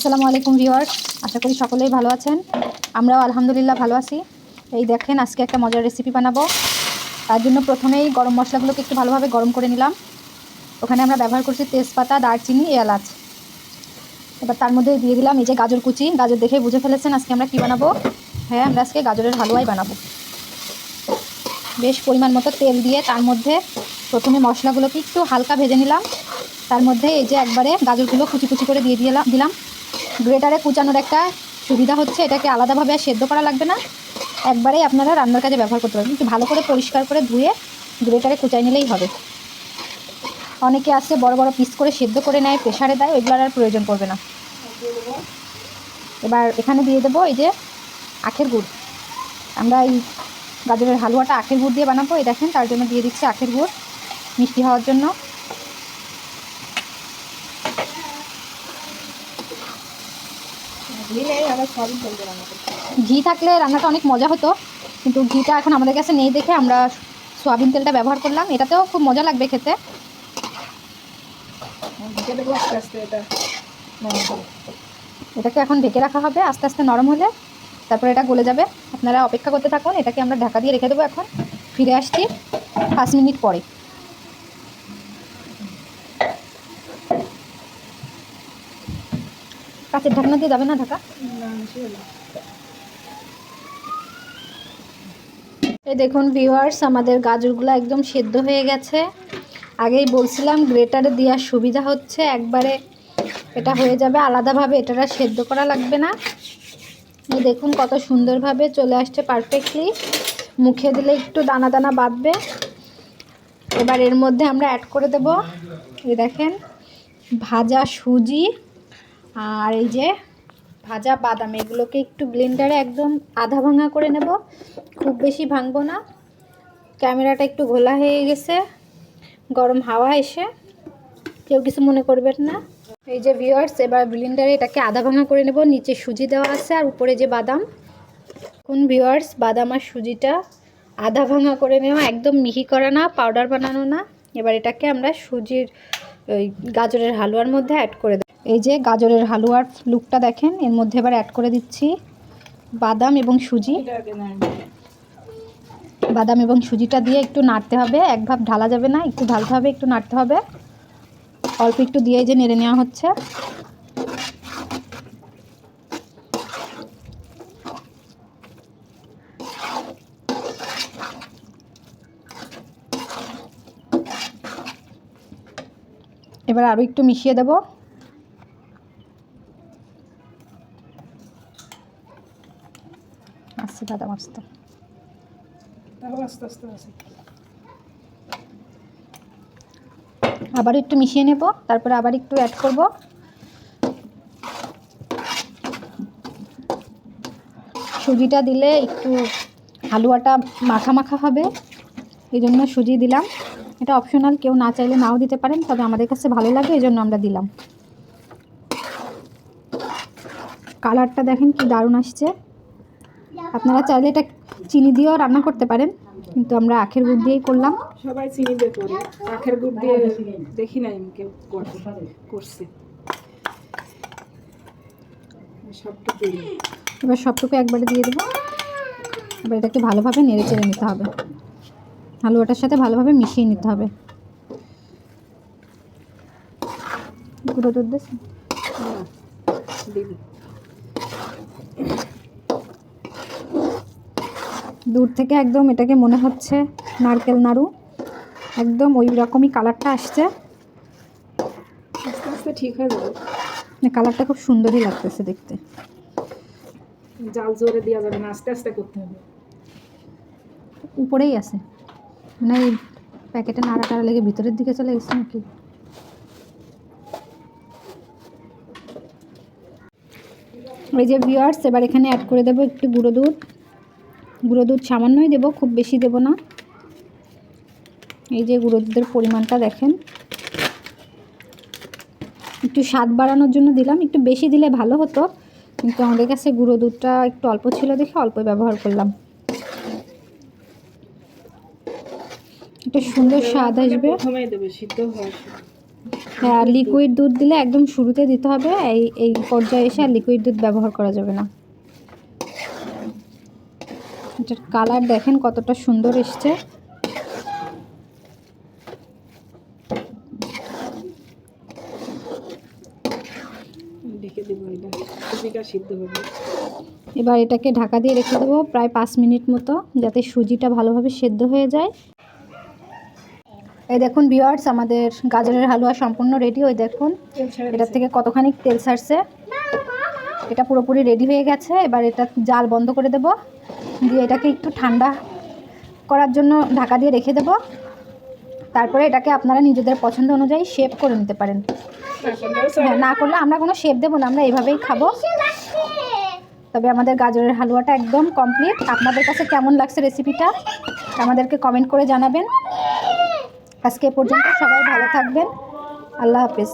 আসসালামু আলাইকুম ভিউয়ার্স, আশা করি সকলেই ভালো আছেন। আমরাও আলহামদুলিল্লাহ ভালো আছি। এই দেখেন, আজকে একটা মজার রেসিপি বানাবো। তার জন্য প্রথমেই গরম মশলাগুলোকে একটু ভালোভাবে গরম করে নিলাম। ওখানে আমরা ব্যবহার করছি তেজপাতা, দারচিনি, এলাচ। এবার তার মধ্যে দিয়ে দিলাম এই যে গাজর কুচি। গাজর দেখে বুঝে ফেলেছেন আজকে আমরা কী বানাবো? হ্যাঁ আমরা আজকে গাজরের হালুয়াই বানাবো। বেশ পরিমাণ মতো তেল দিয়ে তার মধ্যে প্রথমে মশলাগুলোকে একটু হালকা ভেজে নিলাম। তার মধ্যে এই যে একবারে গাজরগুলো কুচি কুচি করে দিয়ে দিলাম দিলাম। গ্রেটারে কুচানোর একটা সুবিধা হচ্ছে, এটাকে আলাদাভাবে আর সেদ্ধ করা লাগবে না। একবারেই আপনারা রান্নার কাজে ব্যবহার করতে পারবেন। একটু ভালো করে পরিষ্কার করে ধুয়ে গ্রেটারে কুচাই নিলেই হবে। অনেকে আছে বড় বড় পিস করে সেদ্ধ করে নেয় প্রেশারে দেয় ওইগুলোর আর প্রয়োজন পড়বে না। এবার এখানে দিয়ে দেবো এই যে আখের গুড়। আমরা এই গাজরের হালুয়াটা আখের গুড় দিয়ে বানাবো, এই দেখেন তার জন্য দিয়ে দিচ্ছি আখের গুড়, মিষ্টি হওয়ার জন্য। ঘি থাকলে রান্নাটা অনেক মজা হতো কিন্তু ঘিটা এখন আমাদের কাছে নেই দেখে আমরা সোয়াবিন তেলটা ব্যবহার করলাম। এটাতেও খুব মজা লাগবে খেতে। এটাকে এখন ঢেকে রাখা হবে আস্তে আস্তে নরম হলে তারপরে এটা গলে যাবে। আপনারা অপেক্ষা করতে থাকুন এটাকে আমরা ঢাকা দিয়ে রেখে দেবো এখন। ফিরে আসছি পাঁচ মিনিট পরে। কাঁচের ঢাকনা দিয়ে যাবে না ঢাকা? এই দেখুন ভিউয়ার্স আমাদের গাজরগুলো একদম সেদ্ধ হয়ে গেছে। আগেই বলছিলাম গ্রেটারে দেওয়ার সুবিধা হচ্ছে একবারে এটা হয়ে যাবে। আলাদাভাবে এটা আর সেদ্ধ করা লাগবে না। এই দেখুন কত সুন্দরভাবে চলে আসছে পারফেক্টলি মুখে দিলে একটু দানা দানা বাঁধবে। এবার এর মধ্যে আমরা অ্যাড করে দেব। এই দেখেন ভাজা সুজি। আর এই যে ভাজা বাদাম, এগুলোকে একটু ব্লেন্ডারে একদম আধা ভাঙা করে নেব। খুব বেশি ভাঙবো না। ক্যামেরাটা একটু ঘোলা হয়ে গেছে। গরম হাওয়া এসে কেউ কিছু মনে করবেন না। এই যে ভিওয়ার্স এবার ব্লেন্ডারে এটাকে আধা ভাঙা করে নেব। নিচে সুজি দেওয়া আছে আর উপরে যে বাদাম। কোন ভিওয়ার্স বাদাম আর সুজিটা আধা ভাঙা করে নেওয়া। একদম মিহি করা না পাউডার বানানো না। এবার এটাকে আমরা সুজির ওই গাজরের হালুয়ার মধ্যে অ্যাড করে দেব। এই যে গাজরের হালুয়ার লুকটা দেখেন, এর মধ্যে এবার অ্যাড করে দিচ্ছি বাদাম এবং সুজি। বাদাম এবং সুজিটা দিয়ে একটু নাড়তে হবে, এক ভাব ঢালা যাবে না, একটু ঢালতে হবে, একটু নাড়তে হবে। অল্প একটু দিয়ে যে নেড়ে নেওয়া হচ্ছে। এবার আরও একটু মিশিয়ে দেব। বাদাম আস্তে আস্তে আস্তে আস্তে আবার একটু মিশিয়ে নেব তারপরে আবার একটু অ্যাড করব। সুজিটা দিলে একটু হালুয়াটা মাখা মাখা হবে এই জন্য সুজি দিলাম। এটা অপশনাল কেউ না চাইলে নাও দিতে পারেন তবে আমাদের কাছে ভালো লাগে এই জন্য আমরা দিলাম। কালারটা দেখেন কি দারুণ আসছে। আপনারা চাইলে এটা চিনি দিয়েও রান্না করতে পারেন কিন্তু আমরা আখের গুড় দিয়েই করলাম। সবাই চিনি দিয়ে করে। আখের গুড় দিয়ে দেখি নাই কেউ করছে। সবটুকু এবার সবটুকু একবারে দিয়ে দেবো। এবার এটাকে ভালোভাবে নেড়ে চেড়ে নিতে হবে। হালুয়াটার সাথে ভালোভাবে মিশিয়ে নিতে হবে। গুঁড়ো দুধ দিস দিবি দূর থেকে একদম এটাকে মনে হচ্ছে নারকেল নাড়ু। একদম ওই রকমই কালারটা আসছে। আস্তে আস্তে ঠিক হয়ে যাবে। কালারটা খুব সুন্দরই লাগতেছে দেখতে। জাল জোরে দেওয়া যাবে না আস্তে আস্তে করতে হবে। উপরেই আছে। মানে এই প্যাকেটে নাড়া টাড়া লেগে ভিতরের দিকে চলে গেছে নাকি? এই যে ভিওয়ার্স এবার এখানে অ্যাড করে দেবো একটু গুঁড়ো দুধ। গুঁড়ো দুধ সামান্যই দেবো খুব বেশি দেবো না। এই যে গুঁড়ো দুধের পরিমাণটা দেখেন। একটু স্বাদ বাড়ানোর জন্য দিলাম একটু বেশি দিলে ভালো হতো কিন্তু আমাদের কাছে গুঁড়ো দুধটা একটু অল্প ছিল দেখে অল্প ব্যবহার করলাম। একটু সুন্দর স্বাদ আসবে। হ্যাঁ লিকুইড দুধ দিলে একদম শুরুতে দিতে হবে এই এই পর্যায়ে এসে আর লিকুইড দুধ ব্যবহার করা যাবে না। এটার কালার দেখেন কতটা সুন্দর এসছে। এবার এটাকে ঢাকা দিয়ে রেখে দেবো প্রায় পাঁচ মিনিট মতো যাতে সুজিটা ভালোভাবে সেদ্ধ হয়ে যায়। এই দেখুন ভিওয়ার্স আমাদের গাজরের হালুয়া সম্পূর্ণ রেডি ওই দেখুন। এটার থেকে কতখানি তেল ছাড়ছে এটা পুরোপুরি রেডি হয়ে গেছে। এবার এটা জাল বন্ধ করে দেব। দিয়ে এটাকে একটু ঠান্ডা করার জন্য ঢাকা দিয়ে রেখে দেব। তারপরে এটাকে আপনারা নিজেদের পছন্দ অনুযায়ী শেপ করে নিতে পারেন। হ্যাঁ না করলে আমরা কোনো শেপ দেবো না, আমরা এইভাবেই খাব। তবে আমাদের গাজরের হালুয়াটা একদম কমপ্লিট আপনাদের কাছে কেমন লাগছে রেসিপিটা আমাদেরকে কমেন্ট করে জানাবেন। আজকে পর্যন্ত সবাই ভালো থাকবেন। আল্লাহ হাফেজ।